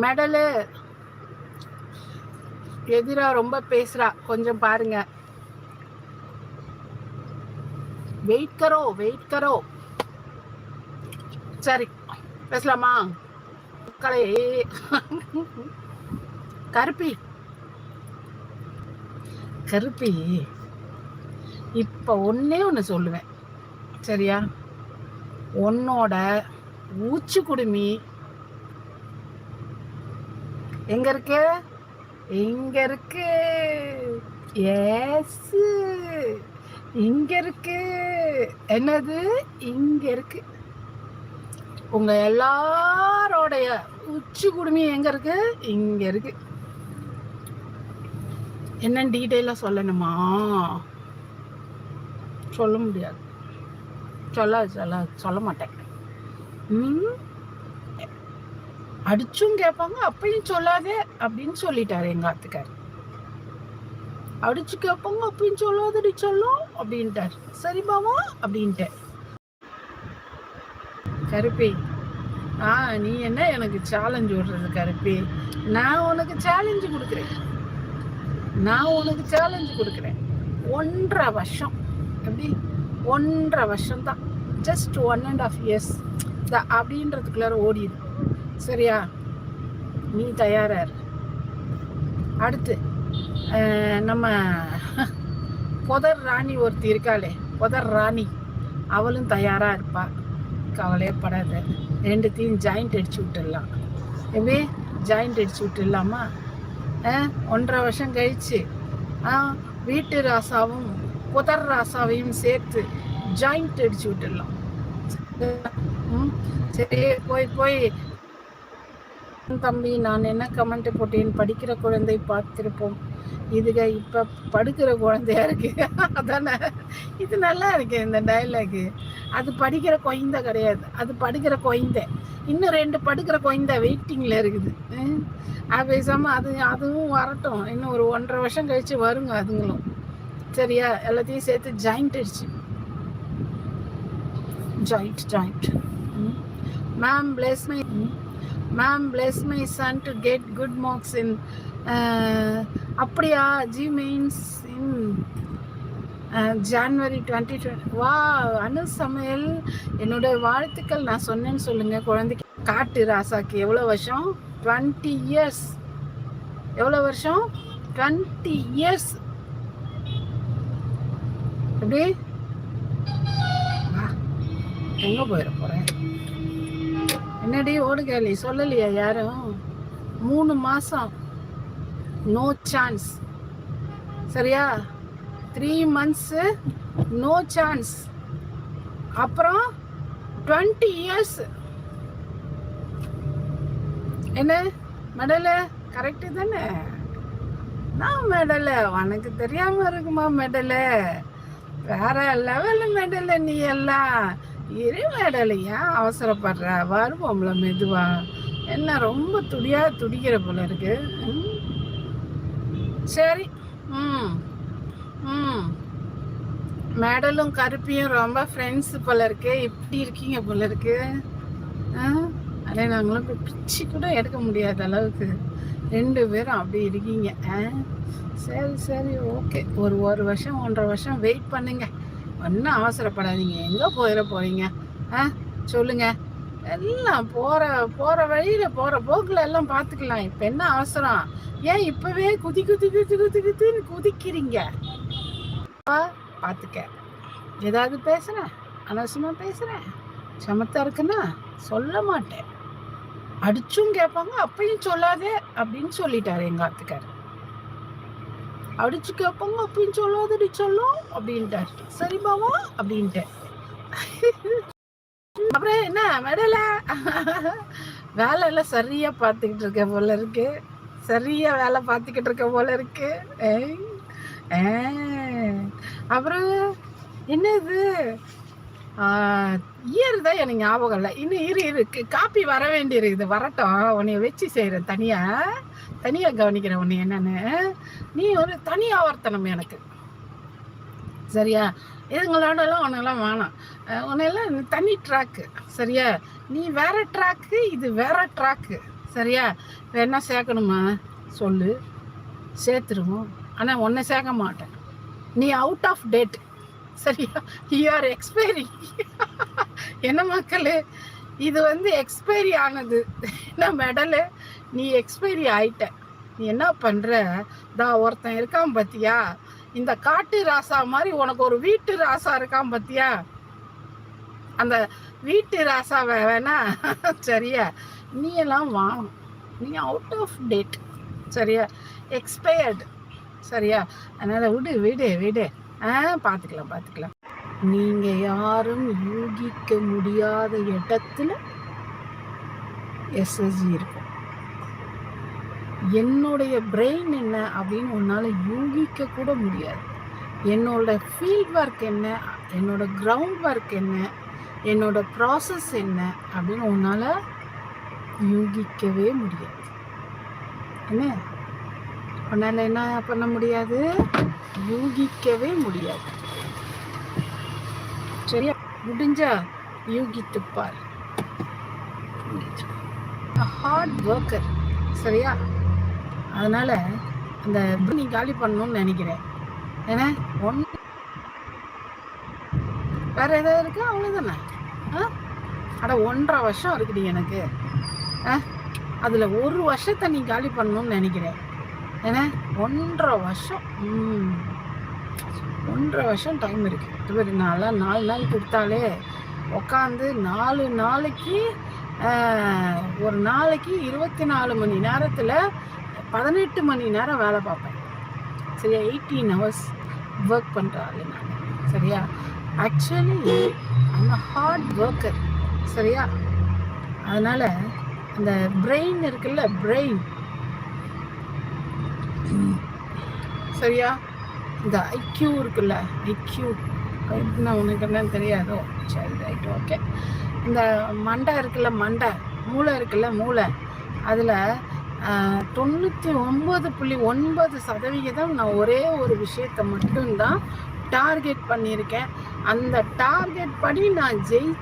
Medal. எதிரா ரொம்ப பேசுறா. கொஞ்சம் பாருங்க. வெயிட் கரோ வெயிட் கரோ. சரி பேசலாமா? மக்களே கருப்பி. கருப்பி இப்போ ஒன்னே ஒன்று சொல்லுவேன். சரியா? உன்னோட ஊச்சு குடுமி எங்க இருக்கு? இங்க இருக்கு. எஸ் இங்க இருக்கு. என்னது? இங்க இருக்கு. உங்க எல்லாரோடைய உச்சி குடுமி எங்க இருக்கு? இங்க இருக்கு. என்ன டீட்டெயிலாக சொல்லணுமா? சொல்ல முடியாது. சொல்ல சொல்ல சொல்ல மாட்டேன். ம்? அடிச்சும் கேட்பாங்க அப்பயும் சொல்லாதே அப்படின்னு சொல்லிட்டாரு எங்க ஆத்துக்கார். அடிச்சு கேட்பாங்க அப்பயும் சொல்லாதடி சொல்லும் அப்படின்ட்டார். சரி பாவா அப்படின்ட்டேன். கருப்பி ஆ நீ என்ன எனக்கு சேலஞ்சு விடுறது கருப்பி? நான் உனக்கு சேலஞ்சு கொடுக்குறேன். நான் உனக்கு சேலஞ்சு கொடுக்குறேன். ஒன்றரை வருஷம் எப்படி? ஒன்றரை வருஷம் தான் just one and half years அப்படின்றதுக்குள்ளார ஓடிடு. சரியா? நீ தயாராக இரு. அடுத்து நம்ம புதர் ராணி ஒருத்தி இருக்காளே புதர் ராணி. அவளும் தயாராக இருப்பா. கவலையே படாத ரெண்டுத்தையும் ஜாயிண்ட் அடிச்சு விட்டுடலாம். எப்படி? ஜாயிண்ட் அடிச்சு விட்டுடலாமா? ஒன்றரை வருஷம் கழிச்சு. ஆ, வீட்டு ராசாவும் புதர் ராசாவையும் சேர்த்து ஜாயிண்ட் அடிச்சு விட்டுடலாம். சரி போய் போய் தம்பி. நான் என்ன கமெண்ட் போட்டேன்? படிக்கிற குழந்தை பார்த்திருப்போம். இதுக இப்ப படுக்கிற குழந்தையா இருக்கு. அதானே? இது நல்லா இருக்கு இந்த டைலாக் அது படிக்கிற குழந்த கிடையாது. அது படுக்கிற குழந்த. இன்னும் ரெண்டு படுக்கிற குழந்த வெயிட்டிங்ல இருக்குது. அது பேசாம அது அதுவும் வரட்டும். இன்னும் ஒரு ஒன்றரை வருஷம் கழிச்சு வருங்க அதுங்களும். சரியா? எல்லாத்தையும் சேர்த்து ஜாயிண்ட் அடிச்சு. Joint joint ma'am bless my ma'am bless my son to get good marks in அப்படியா G means in January twenty twenty வா அனு சமையல் என்னோட வாழ்த்துக்கள் நான் சொன்னேன்னு சொல்லுங்க. குழந்தைக்கு காட்டு ராசாக்கு எவ்வளோ வருஷம்? டுவெண்ட்டி இயர்ஸ் எவ்வளோ வருஷம்? டுவெண்ட்டி இயர்ஸ் எப்படி எங்கே போயிட போகிறேன் என்னடி ஓடுகாலி சொல்லலையா யாரும்? மூணு மாதம் நோ சான்ஸ் சரியா? த்ரீ மந்த்ஸு நோ சான்ஸ் அப்புறம் டுவெண்ட்டி இயர்ஸ் என்ன? மெடலு கரெக்டு தானே? நான் மெடலு உனக்கு தெரியாமல் இருக்குமா மெடலு வேற லெவல் மெடலு நீ எல்லாம். இறைவேடலையா? அவசரப்படுற வருவோம்ல மெதுவா. என்ன ரொம்ப துடியா துடிக்கிற போல இருக்கு. ம். சரி. ம். ம். மேடலும் கருப்பியும் ரொம்ப ஃப்ரெண்ட்ஸ் போல இருக்கு. இப்படி இருக்கீங்க போல இருக்கு. ஆ? அதே நாங்களும் இப்ப பிச்சு கூட எடுக்க முடியாத அளவுக்கு. ரெண்டு பேரும் அப்படி இருக்கீங்க. ஆ? சரி சரி. ஓகே. ஒரு ஒரு வருஷம் ஒன்றரை வருஷம் வெயிட் பண்ணுங்க. ஒன்றும் அவசரப்படாதீங்க. எங்கே போயிட போகிறீங்க ஆ சொல்லுங்கள் எல்லாம் போகிற போகிற வழியில் போகிற போக்கில் எல்லாம் பார்த்துக்கலாம் இப்போ என்ன அவசரம்? ஏன் இப்பவே குதி குதி குதி குதி குதின்னு குதிக்கிறீங்க? பார்த்துக்க ஏதாவது பேசுகிறேன் அனாவசியமா பேசுகிறேன் சமத்தா இருக்குன்னா சொல்ல மாட்டேன். அடிச்சும் கேட்பாங்க அப்பையும் சொல்லாதே அப்படின்னு சொல்லிட்டாரு எங்கள் ஆத்துக்காரர் அடிச்சு கேட்பாங்க அப்படின்னு சொல்லாதடி சொல்லும் அப்படின்ட்டார். சரி பாவா அப்படின்ட்டேன். அப்புறம் என்ன மெடல வேலை எல்லாம் சரியா பார்த்துக்கிட்டு இருக்க போல இருக்கு. சரியா வேலை பார்த்துக்கிட்டு இருக்க போல இருக்கு. ஏ. அப்புறம் என்ன இது இயர் தான் எனக்கு ஞாபகம் இல்லை. இன்னும் இரு இருக்கு காப்பி வர வேண்டியிருக்குது வரட்டும். உன்னைய வச்சு செய்கிறேன் தனியாக தனியாக கவனிக்கிறேன் உன்னை என்னன்னு. நீ ஒரு தனி ஆவர்த்தனம் எனக்கு. சரியா? இதுங்களோடலாம் உன்னெல்லாம் வேணாம். உன்னெல்லாம் தனி ட்ராக்கு சரியா? நீ வேற ட்ராக்கு இது வேற ட்ராக்கு சரியா? வேணா சேர்க்கணுமா? சொல்லு. சேர்த்துருவோம். ஆனால் உன்னை சேர்க்க மாட்டேன். நீ அவுட் ஆஃப் டேட் சரியா? யூஆர் எக்ஸ்பைரி என்ன மக்களே? இது வந்து எக்ஸ்பைரி ஆனது. என்ன மெடலு? நீ எக்ஸ்பைரி ஆயிட்ட. நீ என்ன பண்ணுற தா ஒருத்தன் இருக்கான் பத்தியா? இந்த காட்டு ராசா மாதிரி உனக்கு ஒரு வீட்டு ராசா இருக்கான் பத்தியா? அந்த வீட்டு ராசாவை வேணா சரியா? நீ எல்லாம் வாங்கணும் நீ அவுட் ஆஃப் டேட் சரியா? எக்ஸ்பயர்டு சரியா? அதனால் விடு விடு விடு. ஆ பார்த்துக்கலாம் பார்த்துக்கலாம் நீங்கள் யாரும் யூகிக்க முடியாத இடத்துல எஸ்எஸ்ஜி இருக்கும். என்னுடைய பிரெயின் என்ன அப்படின்னு உன்னால் யூகிக்க கூட முடியாது. என்னோட ஃபீல்ட் ஒர்க் என்ன என்னோட கிரவுண்ட் ஒர்க் என்ன என்னோட ப்ராசஸ் என்ன அப்படின்னு உன்னால் யூகிக்கவே முடியாது. என்ன? உன்னால் என்ன பண்ண முடியாது? யூகிக்கவே முடியாது. சரியா? முடிஞ்சா யூகித்துப்பார் ஹார்ட் ஒர்க்கர் சரியா? அதனால அந்த நீ காலி பண்ணணும்னு நினைக்கிறேன். ஏன்னா ஒன் வேற ஏதாவது இருக்கா? அவ்வளோதானே ஆ? அட ஒன்றரை வருஷம் இருக்குடி எனக்கு. ஆ? அதில் ஒரு வருஷத்தை நீ காலி பண்ணணும்னு நினைக்கிறேன். ஏன்னா ஒன்றரை வருஷம். ஒன்றரை வருஷம் டைம் இருக்குது இது நாளாக நாலு நாள் கொடுத்தாலே உட்காந்து நாலு நாளைக்கு ஒரு நாளைக்கு இருபத்தி நாலு மணி நேரத்தில் பதினெட்டு மணி நேரம் வேலை பார்ப்பேன். சரியா? எயிட்டீன் ஹவர்ஸ் ஒர்க் பண்ணுற நான். சரியா? ஆக்சுவலி அந்த ஹார்ட் ஒர்க்கர் சரியா? அதனால் அந்த பிரெயின் இருக்குல்ல பிரெயின் சரியா? இந்த ஐக்யூ இருக்குல்ல ஐக்யூ என்ன உனக்கு என்னன்னு தெரியாதோ? சரி ரைட் ஓகே இந்த மண்டை இருக்குல்ல மண்டை மூளை இருக்குல்ல மூளை. அதில் தொண்ணூற்றி ஒம்பது புள்ளி ஒன்பது சதவிகிதம் நான் ஒரே ஒரு விஷயத்தை மட்டும்தான் டார்கெட் பண்ணியிருக்கேன். அந்த டார்கெட் படி நான் ஜெயிச்சு